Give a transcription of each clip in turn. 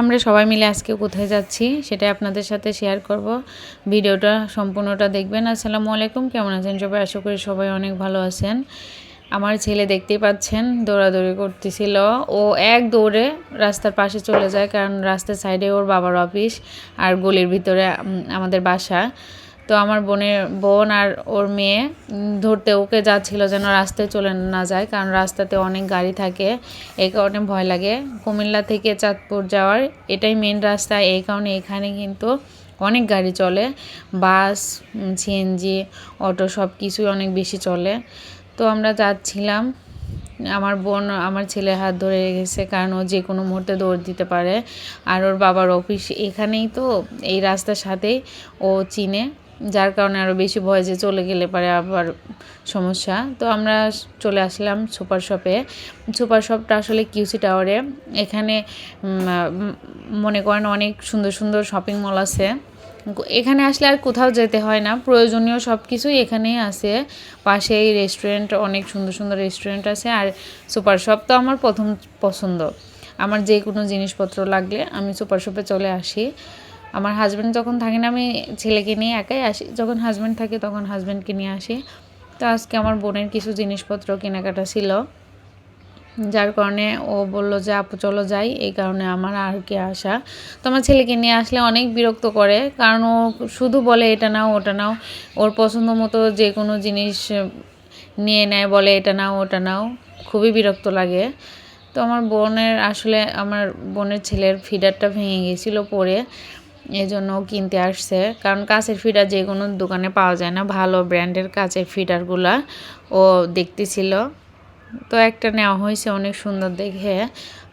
আমরা সবাই মিলে আজকে কোথায় যাচ্ছি সেটা আপনাদের সাথে শেয়ার করব। ভিডিওটা সম্পূর্ণটা দেখবেন। আসসালামু আলাইকুম, কেমন আছেন সবাই? আশা করি সবাই অনেক ভালো আছেন। আমার ছেলে দেখতেই পাচ্ছেন, দৌড়াদৌড়ি করতেছিল। ও এক দৌড়ে রাস্তার পাশে চলে যায়, কারণ রাস্তার সাইডে ওর বাবার অফিস আর গলির ভিতরে আমাদের বাসা। তো আমার বোনের বোন আর ওর মেয়ে ধরতে ওকে যাচ্ছিল যেন রাস্তায় চলে না যায়, কারণ রাস্তাতে অনেক গাড়ি থাকে, এই কারণে ভয় লাগে। কুমিল্লা থেকে চাঁদপুর যাওয়ার এটাই মেন রাস্তা, এই কারণে এখানে কিন্তু অনেক গাড়ি চলে। বাস সিএনজি অটো সব কিছুই অনেক বেশি চলে। তো আমরা যাচ্ছিলাম, আমার বোন, আমার ছেলে হাত ধরে গেছে কারণ ও যে কোনো মুহূর্তে দৌড় দিতে পারে। আর ওর বাবার অফিস এখানেই তো, এই রাস্তার সাথেই ও চিনে। যার কারণে আরও বেশি ভয় যে চলে গেলে পারে আবার সমস্যা। তো আমরা চলে আসলাম সুপার শপে। সুপার শপটা আসলে কিউসি টাওয়ারে। এখানে মনে করেন অনেক সুন্দর সুন্দর শপিং মল আছে। এখানে আসলে আর কোথাও যেতে হয় না। প্রয়োজনীয় সব কিছুই এখানেই আছে। পাশেই রেস্টুরেন্ট, অনেক সুন্দর সুন্দর রেস্টুরেন্ট আছে। আর সুপার শপ তো আমার প্রথম পছন্দ। আমার যে কোনো জিনিসপত্র লাগলে আমি সুপার শপে চলে আসি। আমার হাজব্যান্ড যখন থাকে না, আমি ছেলেকে নিয়ে একাই আসি। যখন হাজব্যান্ড থাকে তখন হাজব্যান্ডকে নিয়ে আসি। তো আজকে আমার বোনের কিছু জিনিসপত্র কেনাকাটা ছিল। যার কারণে ও বলল যে, আপু, চলো যাই। এই কারণে আমার আর কি আসা। তো আমার ছেলেকে নিয়ে আসলে অনেক বিরক্ত করে। কারণ ও শুধু বলে, এটা নাও, ওটা নাও। ওর পছন্দ মতো যে কোনো জিনিস নিয়ে নেয়, বলে, এটা নাও, ওটা নাও। খুবই বিরক্ত লাগে। তো আমার বোনের, আসলে আমার বোনের ছেলের ফিডারটা ভেঙে গেছিল পরে। এই জন্য কিনতে আসছে। কারণ কাছের ফিডার যে কোনো দোকানে পাওয়া যায় না। ভালো ব্র্যান্ডের কাছের ফিডারগুলা ও দেখতেছিল। তো একটা নেওয়া হয়েছে অনেক সুন্দর দেখে।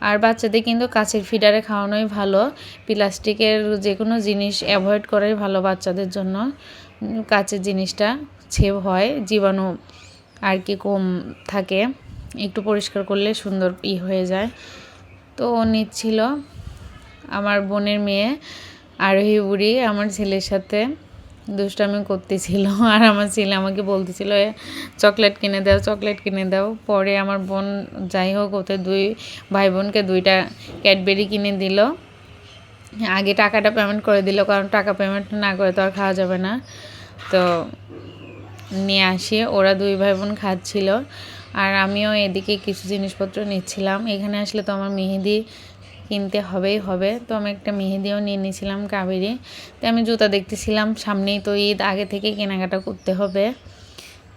আর বাচ্চাদের কিন্তু কাছের ফিডারে খাওয়ানোই ভালো। প্লাস্টিকের যে কোনো জিনিস অ্যাভয়েড করাই ভালো বাচ্চাদের জন্য। কাচের জিনিসটা ছেব হয়। জীবাণু আর কি কম থাকে। একটু পরিষ্কার করলে সুন্দর ই হয়ে যায়। তো ও নিচ্ছিল। আমার বোনের মেয়ে আরোহী বুড়ি আমার ছেলের সাথে দুষ্টামি করতেছিল। আর আমার ছেলে আমাকে বলতেছিল "এ, চকলেট কিনে দাও চকলেট কিনে দাও। পরে আমার বোন যাই হোক ওতে দুই ভাই বোনকে দুইটা ক্যাডবেরি কিনে দিল। আগে টাকাটা পেমেন্ট করে দিল কারণ টাকা পেমেন্ট না করে তো আর খাওয়া যাবে না। তো নিয়ে আসি ওরা দুই ভাই বোন খাচ্ছিল। আর আমিও এদিকে কিছু জিনিসপত্র নিচ্ছিলাম। এখানে আসলে তো আমার মেহেদি কিনতে হবেই হবে। তো আমি একটা মেহেদিও নিয়ে নিয়েছিলাম কাবেরি। তো আমি জুতা দেখতেছিলাম সামনেই, তো ঈদ আগে থেকে কেনাকাটা করতে হবে।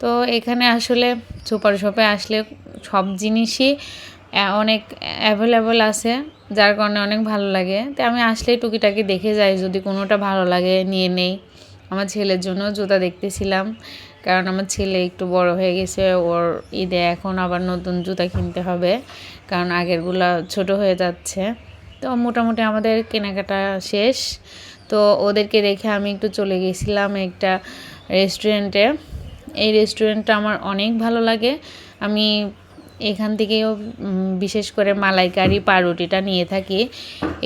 তো এখানে আসলে সুপার শপে আসলে সব জিনিসই অনেক অ্যাভেলেবল আছে, যার কারণে অনেক ভালো লাগে। তো আমি আসলেই টুকিটাকি দেখে যাই, যদি কোনোটা ভালো লাগে, নিয়ে নেই। আমার ছেলের জন্য জুতা দেখতেছিলাম। কারণ আমার ছেলে একটু বড় হয়ে গেছে, ওর ঈদে এখন আবার নতুন জুতা কিনতে হবে, কারণ আগেরগুলো ছোট হয়ে যাচ্ছে। তো মোটামুটি আমাদের কেনাকাটা শেষ। তো ওদেরকে রেখে আমি একটু চলে গেছিলাম একটা রেস্টুরেন্টে। এই রেস্টুরেন্টটা আমার অনেক ভালো লাগে। আমি এখান থেকেও বিশেষ করে মালাইকারি পাউরুটিটা নিয়ে থাকি।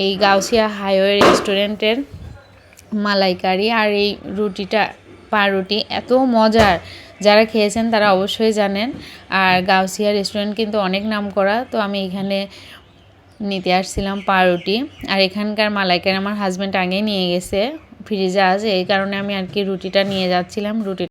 এই গাউসিয়া হাইওয়ে রেস্টুরেন্টের মালাইকারি আর এই রুটিটা পাউরুটি এত মজার। যারা খেয়েছেন তারা অবশ্যই জানেন। আর গাউসিয়া রেস্টুরেন্ট কিন্তু অনেক নাম করা তো আমি এখানে নিতে আসছিলাম পাউরুটি আর এখানকার মালাইকার আমার হাজব্যান্ড আগেই নিয়ে গেছে, ফ্রিজে আছে, এই কারণে আমি আর কি রুটিটা নিয়ে যাচ্ছিলাম। রুটি